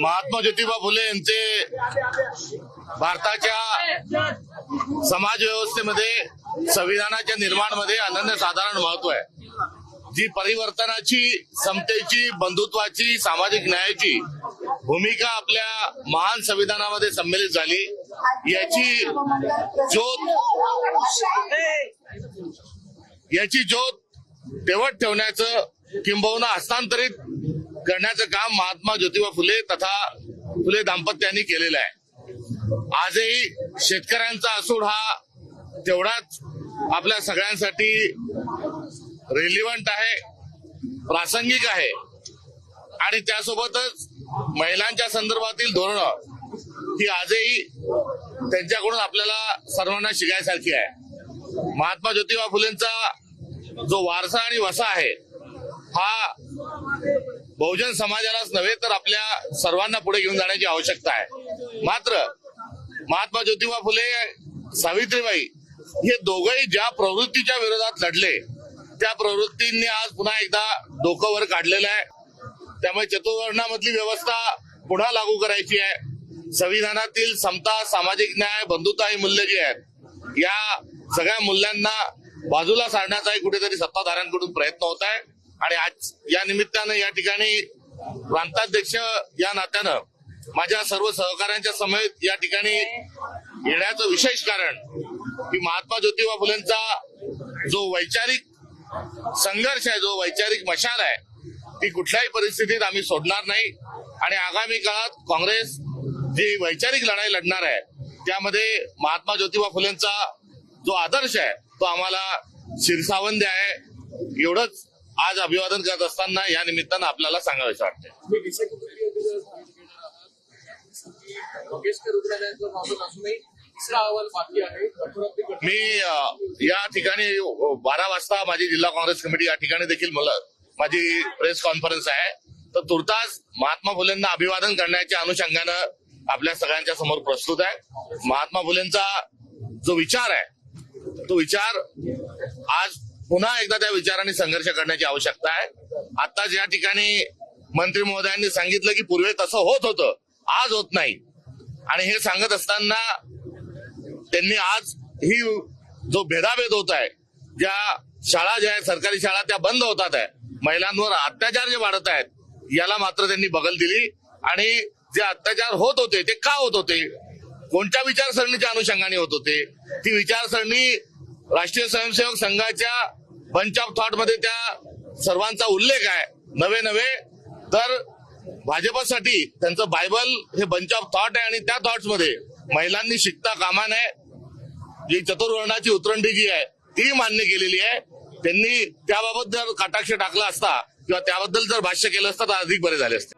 महात्मा ज्योतिबा फुले यांचे भारताच्या समाज व्यवस्थेमध्ये संविधानाच्या निर्माणमध्ये अनन्य साधारण महत्त्व आहे. जी परिवर्तनाची समतेची बंधुत्वाची सामाजिक न्यायाची भूमिका आपल्या महान संविधानामध्ये संमेलित झाली याची ज्योत याची ज्योत तेवट ठेवण्याचं किंबहुना हस्तांतरित करण्याचं काम महात्मा ज्योतिबा फुले तथा फुले दाम्पत्यांनी केलेलं आहे. आजही शेतकऱ्यांचा असूड हा तेवढाच आपल्या सगळ्यांसाठी रेलिव्हंट आहे प्रासंगिक आहे. आणि त्यासोबतच महिलांच्या संदर्भातील धोरणं ही आजही त्यांच्याकडून आपल्याला सर्वांना शिकायसारखी आहे. महात्मा ज्योतिबा फुलेंचा जो वारसा आणि वसा आहे हा बहुजन समाजालाच नव्हे तर आपल्या सर्वांना पुढे घेऊन जाण्याची आवश्यकता आहे. मात्र महात्मा ज्योतिबा फुले सावित्रीबाई हे दोघंही ज्या प्रवृत्तीच्या विरोधात लढले त्या प्रवृत्तींनी आज पुन्हा एकदा डोकं वर काढलेलं आहे. त्यामुळे चतुर्वर्णामधली व्यवस्था पुन्हा लागू करायची आहे. संविधानातील समता सामाजिक न्याय बंधुता ही मूल्य जी आहेत या सगळ्या मूल्यांना बाजूला सारण्याचाही कुठेतरी सत्ताधाऱ्यांकडून प्रयत्न होत आहे. आणि आज या निमित्तानं या ठिकाणी प्रांताध्यक्ष या नात्यानं माझ्या सर्व सहकाऱ्यांच्या समेत या ठिकाणी येण्याचं विशेष कारण की महात्मा ज्योतिबा फुलेंचा जो वैचारिक संघर्ष आहे जो वैचारिक मशाल आहे ती कुठल्याही परिस्थितीत आम्ही सोडणार नाही. आणि आगामी काळात काँग्रेस जी वैचारिक लढाई लढणार आहे त्यामध्ये महात्मा ज्योतिबा फुलेंचा जो आदर्श आहे तो आम्हाला शिरसावंद आहे एवढंच आज अभिवादन करत असताना या निमित्तानं आपल्याला सांगावंसं वाटतं. मी या ठिकाणी बारा वाजता माझी जिल्हा काँग्रेस कमिटी या ठिकाणी देखील मला माझी प्रेस कॉन्फरन्स आहे. तर तुर्तास महात्मा फुलेंना अभिवादन करण्याच्या अनुषंगानं आपल्या सगळ्यांच्या समोर प्रस्तुत आहे. महात्मा फुलेंचा जो विचार आहे तो विचार आज पुन्हा एकदा त्या विचाराने संघर्ष करण्याची आवश्यकता आहे. आताच या ठिकाणी मंत्री महोदयांनी सांगितलं की पूर्वी तसं होत होतं आज होत नाही. आणि हे सांगत असताना त्यांनी आज ही जो भेदाभेद होत आहे ज्या शाळा ज्या आहेत सरकारी शाळा त्या बंद होतात आहे. महिलांवर अत्याचार जे वाढत आहेत याला मात्र त्यांनी बगल दिली. आणि जे अत्याचार होत होते ते का होत होते? कोणत्या विचारसरणीच्या अनुषंगाने होत होते? ती विचारसरणी राष्ट्रीय स्वयंसेवक संघाच्या बंच ऑफ थॉटमध्ये त्या सर्वांचा उल्लेख आहे. नवे नवे. तर भाजपसाठी त्यांचं बायबल हे बंच ऑफ थॉट आहे आणि त्या थॉट्समध्ये महिलांनी शिकता कामा नये. जी चतुर्वर्णाची उतरंडी जी आहे ती मान्य केलेली आहे. त्यांनी त्याबाबत जर कटाक्ष टाकला असता किंवा त्याबद्दल जर भाष्य केलं असतं तर अधिक बरे झाले असते.